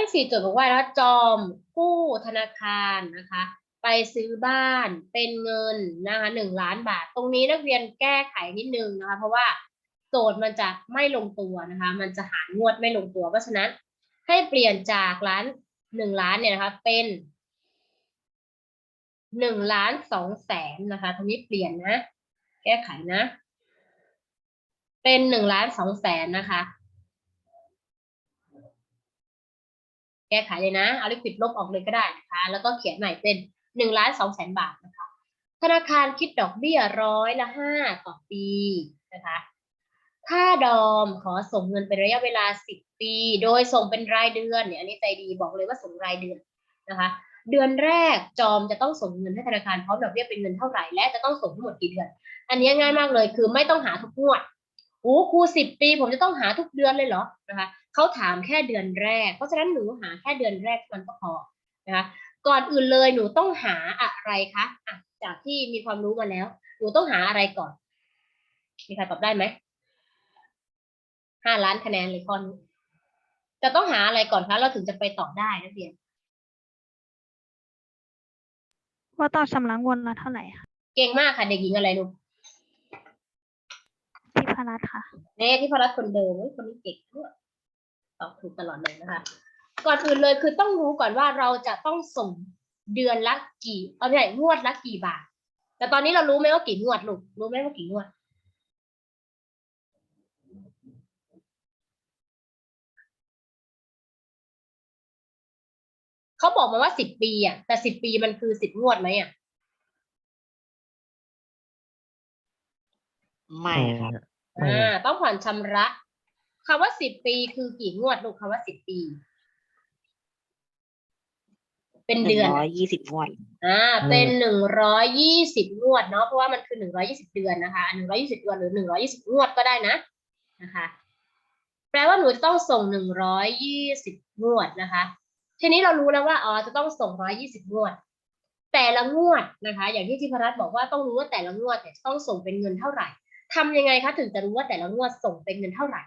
ที่สี่จทย์บอกว่าแล้วจอมกู้ธนาคารนะคะ ไปซื้อบ้านเป็นเงินนะคะหนึ่งล้านบาท ตรงนี้นักเรียนแก้ไขนิดนึงนะคะ เพราะว่าโจทย์มันจะไม่ลงตัวนะคะ มันจะหารงวดไม่ลงตัว เพราะฉะนั้นให้เปลี่ยนจากล้านหนึ่งล้านเนี่ยนะคะเป็นหนึ่งล้านสองแสนนะคะตรงนี้เปลี่ยนนะ แก้ไขนะ เป็นหนึ่งล้านสองแสนนะคะ แก้ไขเลยนะ เอาเลขปิดลบออกเลยก็ได้นะคะ แล้วก็เขียนใหม่เป็นหนึ่งล้านสองแสนบาทนะคะ ธนาคารคิดดอกเบี้ยร้อยละห้าต่อปีนะคะ ถ้าดอมขอส่งเงินเป็นระยะเวลาสิบปี โดยส่งเป็นรายเดือนเนี่ยอันนี้ใจดีบอกเลยว่าส่งรายเดือนนะคะ เดือนแรกจอมจะต้องส่งเงินให้ธนาคารพร้อมดอกเบี้ยเป็นเงินเท่าไหร่และจะต้องส่งทั้งหมดกี่เดือน อันนี้ง่ายมากเลยคือไม่ต้องหาทุกงวดโอ้ครูสิบปีผมจะต้องหาทุกเดือนเลยเหรอนะคะ เขาถามแค่เดือนแรก เพราะฉะนั้นหนูหาแค่เดือนแรกมันก็พอนะคะก่อนอื่นเลยหนูต้องหาอะไรคะอะจากที่มีความรู้มาแล้ว หนูต้องหาอะไรก่อนมีใครตอบได้ไหมห้าล้านคะแนนเลยข้อนี้จะต้องหาอะไรก่อนคะเราถึงจะไปตอบได้นักเรียนว่าต้องชำระงวดละเท่าไหร่คะเก่งมากค่ะเด็กหญิงอะไรลูกที่พรัตน์ค่ะเน่ที่พรัตน์คนเดิมเฮ้ยคนนี้เก่งด้วย ตอบถูกตลอดเลยนะคะ ก่อนอื่นเลยคือต้องรู้ก่อนว่าเราจะต้องส่งเดือนละกี่เอาไม่ใช่งวดละกี่บาท แต่ตอนนี้เรารู้ไหมว่ากี่งวดลูกรู้ไหมว่ากี่งวด เขาบอกมาว่าสิบปีอะแต่สิบปีมันคือสิบงวดไหมอะไม่ครับไม่อ่าต้องผ่อนชำระ คำว่าสิบปีคือกี่งวดลูกคำว่าสิบปี เป็นหนึ่เดืงอนร้อยยี่สิบวันอ่าเป็นหนึ่งร้อยยี่สิบงวดเนาะเพราะว่ามันคือหนึ่งร้อยี่สิบเดือนนะคะหนึ่งร้อยี่สิบเดือนหรือหนึ่งร้อยี่สิบงวดก็ได้นะนะคะ แปลว่าหนูจะต้องส่งหนึ่งร้อยยี่สิบงวดนะคะ ทีนี้เรารู้แล้วว่าอ๋อจะต้องส่งร้อยยี่สิบงวด แต่ละงวดนะคะ อย่างที่ทิพรัตน์บอกว่าต้องรู้ว่าแต่ละงวดเนี่ยจะต้องส่งเป็นเงินเท่าไหร่ทำยังไงคะถึงจะรู้ว่าแต่ละงวดส่งเป็นเงินเท่าไหร่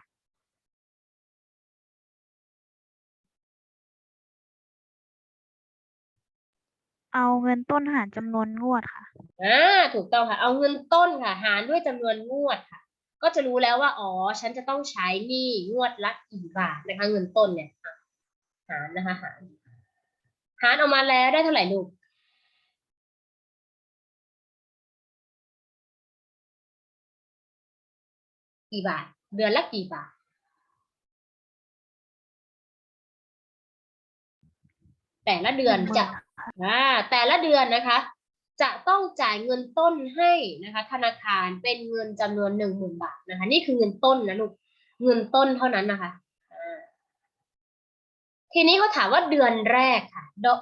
เอาเงินต้นหารจำนวนงวดค่ะ อ่าถูกต้องค่ะ เอาเงินต้นค่ะ หารด้วยจำนวนงวดค่ะ ก็จะรู้แล้วว่าอ๋อ ฉันจะต้องใช้หนี้งวดละกี่บาทนะคะ เงินต้นเนี่ยอะหารนะคะ หารหารออกมาแล้วได้เท่าไหร่ลูกกี่บาท เดือนละกี่บาท แต่ละเดือนจะ อ่าแต่ละเดือนนะคะ จะต้องจ่ายเงินต้นให้นะคะ ธนาคารเป็นเงินจำนวนหนึ่งหมื่นบาทนะคะ นี่คือเงินต้นนะลูกเงินต้นเท่านั้นนะคะทีนี้เขาถามว่าเดือนแรกค่ะดอก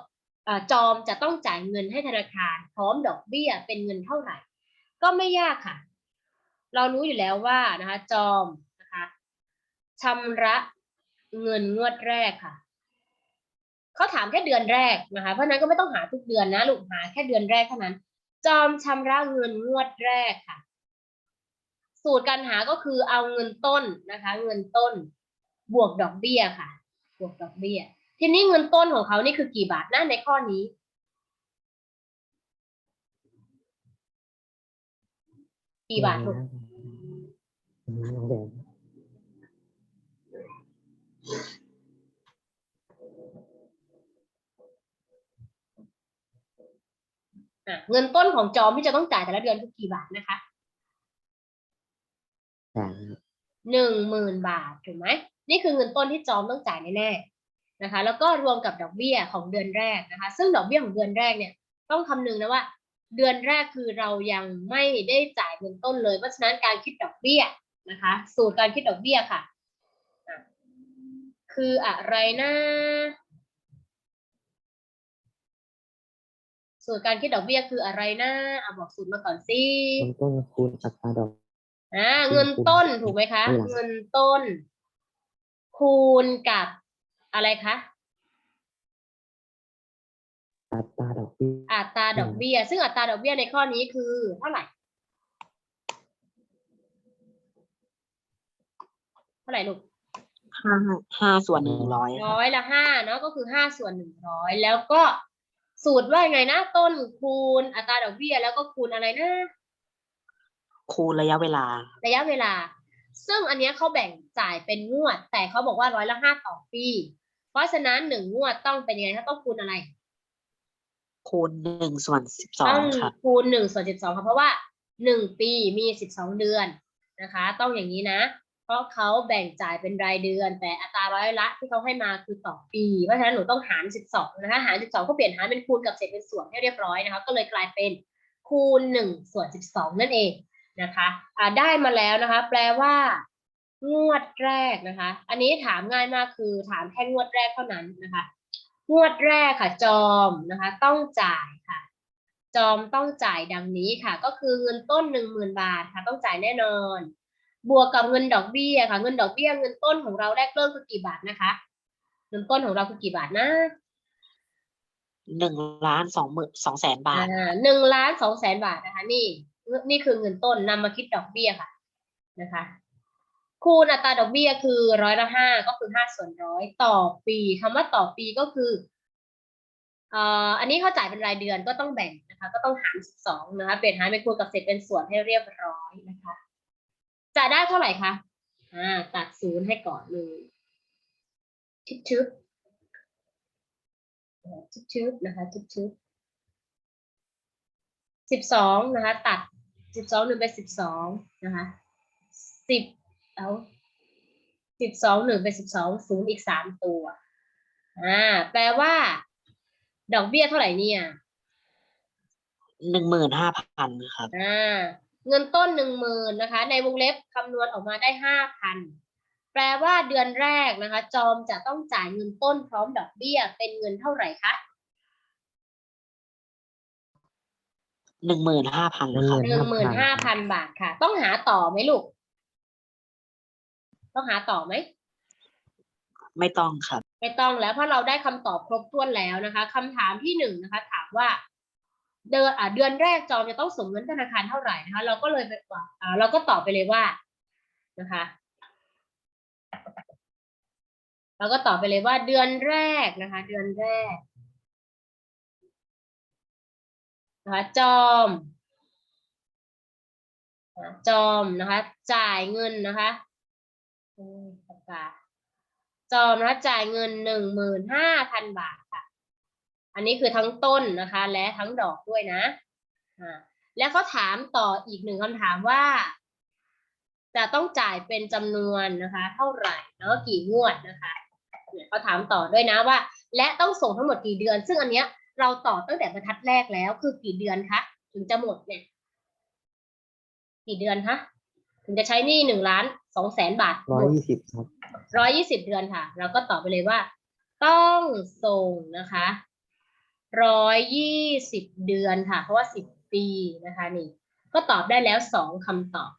จอมจะต้องจ่ายเงินให้ธนาคาร พร้อมดอกเบี้ยเป็นเงินเท่าไหร่ ก็ไม่ยากค่ะ เรารู้อยู่แล้วว่านะคะ จอมนะคะชำระเงินงวดแรกค่ะ เขาถามแค่เดือนแรกนะคะ เพราะนั้นก็ไม่ต้องหาทุกเดือนนะลูกหาแค่เดือนแรกเท่านั้น จอมชำระเงินงวดแรกค่ะ สูตรการหาก็คือเอาเงินต้นนะคะ เงินต้น บวกดอกเบี้ยค่ะ บวกดอกเบี้ย ทีนี้เงินต้นของเขานี่คือกี่บาทนะในข้อนี้กี่บาทลูก อันนี้น้องแดง อะ เงินต้นของจอมที่จะต้องจ่ายแต่ละเดือนคือกี่บาทนะคะสามหนึ่งหมื่นบาทถูกไหมนี่คือเงินต้นที่จอมต้องจ่ายแน่ๆนะคะ แล้วก็รวมกับดอกเบี้ยของเดือนแรกนะคะ ซึ่งดอกเบี้ยของเดือนแรกเนี่ย ต้องคำนึงนะว่า เดือนแรกคือเรายังไม่ได้จ่ายเงินต้นเลยเพราะฉะนั้นการคิดดอกเบี้ยนะคะ สูตรการคิดดอกเบี้ยค่ะอะคืออะไรนะ สูตรการคิดดอกเบี้ยคืออะไรนะเอาบอกสูตรมาก่อนสิเริ่มต้นคูณอัตราดอกอ่าเงินต้นถูกไหมคะเท่าไหร่เงินต้น คูณกับอะไรคะอัตราดอกเบี้ยอัตราดอกเบี้ย ซึ่งอัตราดอกเบี้ยในข้อนี้คือเท่าไหร่เท่าไหร่ลูกห้าห้าส่วนหนึ่งร้อยครับร้อยละห้าเนาะก็คือห้าส่วนหนึ่งร้อยแล้วก็ สูตรว่าไงนะต้นคูณอัตราดอกเบี้ยแล้วก็คูณอะไรนะคูณระยะเวลา ระยะเวลา ซึ่งอันเนี้ยเขาแบ่งจ่ายเป็นงวด แต่เขาบอกว่าร้อยละห้าต่อปี เพราะฉะนั้นหนึ่งงวดต้องเป็นยังไงถ้าต้องคูณอะไร คูณหนึ่งส่วนสิบสอต้งองครับ คูณหนึ่งส่วนสิบสองครับเพราะว่าหนึ่งปีมีสิบสองเดือนนะคะ ต้องอย่างนี้นะ เพราะเขาแบ่งจ่ายเป็นรายเดือน แต่อัตราร้อยละที่เขาให้มาคือต่อปี เพราะฉะนั้นหนูต้องหารสิบสองนะคะ หารสิบสองก็เปลี่ยนหารเป็นคูณกับเศษเป็นส่วนให้เรียบร้อยนะคะ ก็เลยกลายเป็นคูณหนึ่งส่วนสิบสองนั่นเองนะคะอ่าได้มาแล้วนะคะ แปลว่างวดแรกนะคะ อันนี้ถามง่ายมากคือถามแค่งวดแรกเท่านั้นนะคะ งวดแรกค่ะ จอมนะคะ ต้องจ่ายค่ะ จอมต้องจ่ายดังนี้ค่ะ ก็คือเงินต้นหนึ่งหมื่นบาทค่ะ ต้องจ่ายแน่นอน บวกกับเงินดอกเบี้ยค่ะ เงินดอกเบี้ยเงินต้นของเราแรกเริ่มคือกี่บาทนะคะ เงินต้นของเราคือกี่บาทนะหนึ่งล้านสองหมื่นสองแสนบาทอ่าหนึ่งล้านสองแสนบาทนะคะ นี่ นี่คือเงินต้นนำมาคิดดอกเบี้ยค่ะนะคะ คูณอัตราดอกเบี้ยคือร้อยละห้าก็คือห้าส่วนร้อยต่อปีคำว่าต่อปีก็คือเอ่ออันนี้เขาจ่ายเป็นรายเดือนก็ต้องแบ่งนะคะ ก็ต้องหารสิบสองนะคะเปลี่ยนหารเป็นคูณกับเศษเป็นส่วนให้เรียบร้อยนะคะ จะได้เท่าไหร่คะอ่าตัดศูนย์ให้ก่อนเลยชึบชึบอ่าชึบชึบนะคะชึบชึบสิบสองนะคะ ตัดสิบสองหนึ่งเป็นสิบสองนะคะสิบเอาสิบสองหนึ่งเป็นสิบสองศูนย์อีกสามตัวอ่าแปลว่า ดอกเบี้ยเท่าไหร่เนี่ยหนึ่งหมื่นห้าพันครับอ่า เงินต้นหนึ่งหมื่นนะคะ ในวงเล็บคำนวณออกมาได้ห้าพันแปลว่าเดือนแรกนะคะ จอมจะต้องจ่ายเงินต้นพร้อมดอกเบี้ยเป็นเงินเท่าไหร่คะหนึ่งหมื่นห้าพันครับหนึ่งหมื่นห้าพันบาทค่ะ ต้องหาต่อไหมลูก ต้องหาต่อไหมไม่ต้องครับ ไม่ต้องแล้วเพราะเราได้คำตอบครบถ้วนแล้วนะคะคำถามที่หนึ่งนะคะ ถามว่า เดือนอ่าเดือนแรกจอมจะต้องส่งเงินธนาคารเท่าไหร่นะคะ เราก็เลยไปว่าอ่าเราก็ตอบไปเลยว่านะคะ เราก็ตอบไปเลยว่าเดือนแรกนะคะ เดือนแรกนะคะจอมจอมนะคะ จ่ายเงินนะคะปากกาจอมนะคะจ่ายเงินหนึ่งหมื่นห้าพันบาทค่ะ อันนี้คือทั้งต้นนะคะ และทั้งดอกด้วยนะอ่าแล้วเขาถามต่ออีกหนึ่งคำถามว่า จะต้องจ่ายเป็นจำนวนนะคะ เท่าไหร่แล้วก็กี่งวดนะคะเนี่ยเขาถามต่อด้วยนะว่า และต้องส่งทั้งหมดกี่เดือน ซึ่งอันเนี้ยเราตอบตั้งแต่บรรทัดแรกแล้วคือกี่เดือนคะถึงจะหมดเนี่ย กี่เดือนคะถึงจะใช้หนี้หนึ่งล้านสองแสนบาทหร้อยมดยี่สิบครับร้อยยี่สิบเดือนค่ะ เราก็ตอบไปเลยว่า ต้องส่งนะคะ ร้อยยี่สิบเดือนค่ะ เพราะว่าสิบปีนะคะนี่ ก็ตอบได้แล้วสองคำตอบ